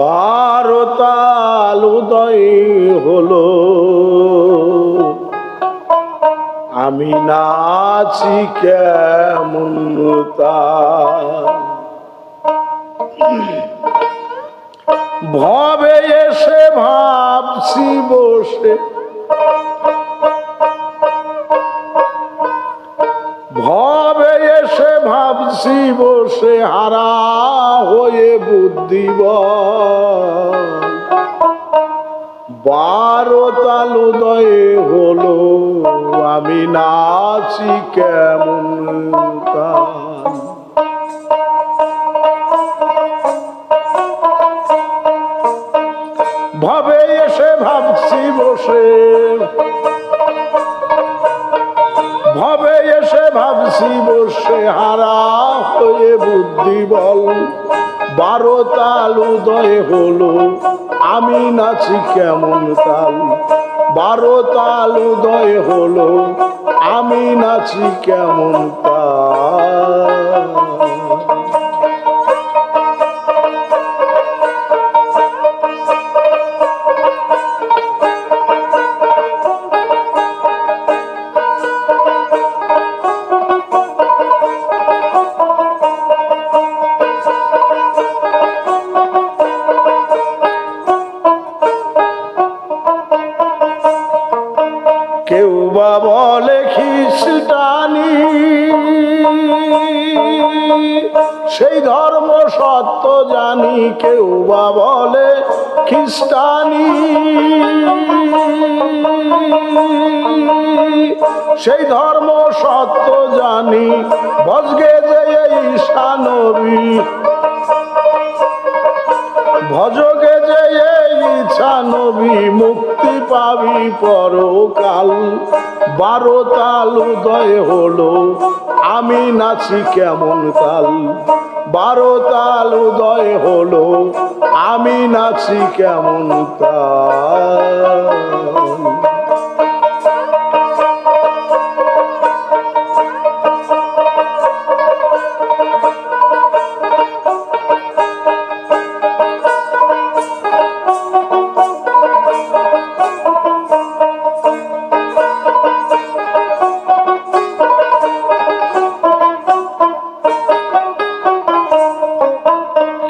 বারো তাল উদয় হলো। আমি নাচি কেমন ভবে এসে ভাবছি বসে। ভবে এসে ভাবছি বসে, হারা হয়ে বুদ্ধিব বারো তাল উদয়ে হলো, আমি নাচি কেমন ভবে এসে ভাবছি বসে। ভবে এসে ভাবছি বসে, হারা হয়ে বুদ্ধি বল বারো তাল উদয় হলো, আমি নাচি কেমন তাল। বারো তাল উদয় হলো, আমি নাচি কেমন তাল। বলে খ্রিস্টানি সেই ধর্ম সত্য জানি, কেউ বা বলে খ্রিস্টানি সেই ধর্ম সত্য জানি, বজগে যে ঈশানবী ভজগে যে ইচ্ছা নবী মুক্তি পাবি পরকাল। বারো তাল উদয় হলো, আমি নাচি কেমন তাল। বারো তাল উদয় হলো, আমি নাচি কেমন তাল।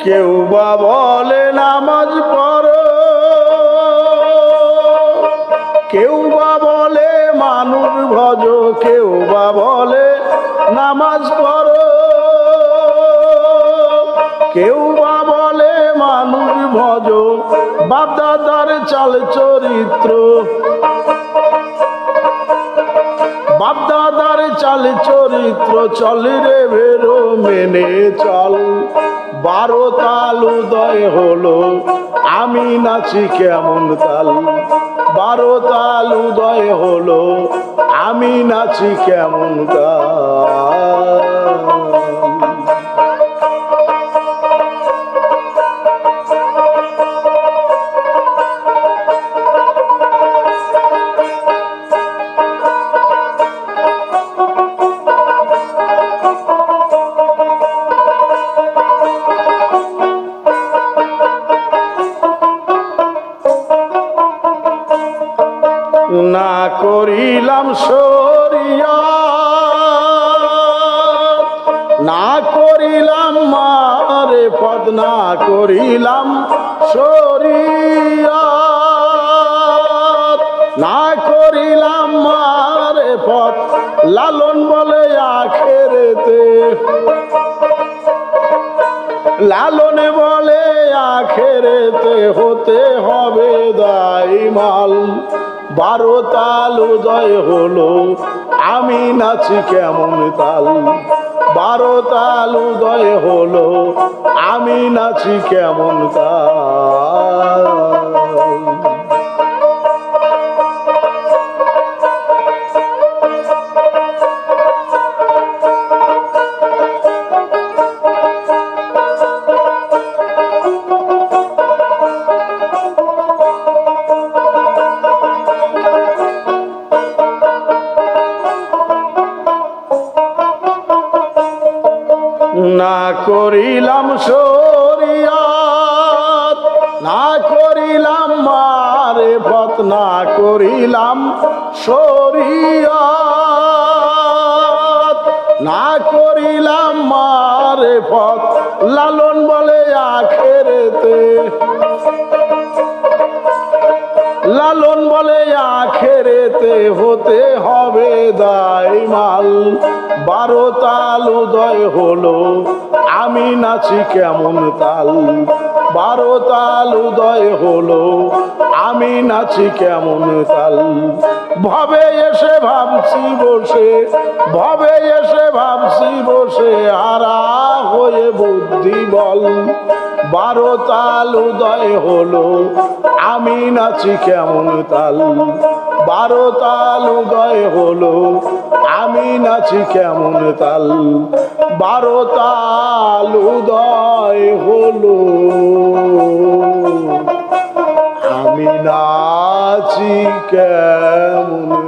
কেউ বা বলে নামাজ পড়ো। কেউ বা বলে মানুষ ভজ, কেউ বা বলে নামাজ পড়ো। কেউ বা বলে মানুষ ভজ, বাপদাদার চাল চরিত্র। বাপদাদার চাল চরিত্র চল রে ভেরো, মেনে চল। বারো তাল উদয় হলো। আমি নাচি কেমন তাল? বারো তাল উদয় হলো। আমি নাচি কেমন তাল? না করিলাম সরিয়া না করিলাম মারে পদ, না করিলাম সরিয়া না করিলাম মারে পদ, লালন বলে আখেরেতে। লালনে বলে আখেরেতে হতে হবে দাইমাল বারো তাল উদয় হলো। আমি নাচি কেমন তাল? বারো তাল উদয় হলো। আমি নাচি কেমন তাল? না করিলাম শরিয়াত, না করিলাম মারে পথ না করিলাম সরিয়া না করিলাম মারে পথ লালন বলে আখেরেতে লালন বলে আখেরেতে হতে হবে দায় মাল। বারো তাল উদয় হলো, আমি নাচি কেমন তাল। বারো তাল উদয় হলো, আমি নাচি কেমন তাল। ভবে এসে ভাবছি বসে, ভবে এসে ভাবছি বসে হারা হয়ে বুদ্ধি বল। বারো তাল উদয় হলো। আমি নাচি কেমন তাল। বারো তাল উদয় হলো। আমি নাচি কেমন তাল। বারো তাল উদয় হলো। আমি নাচি কেমন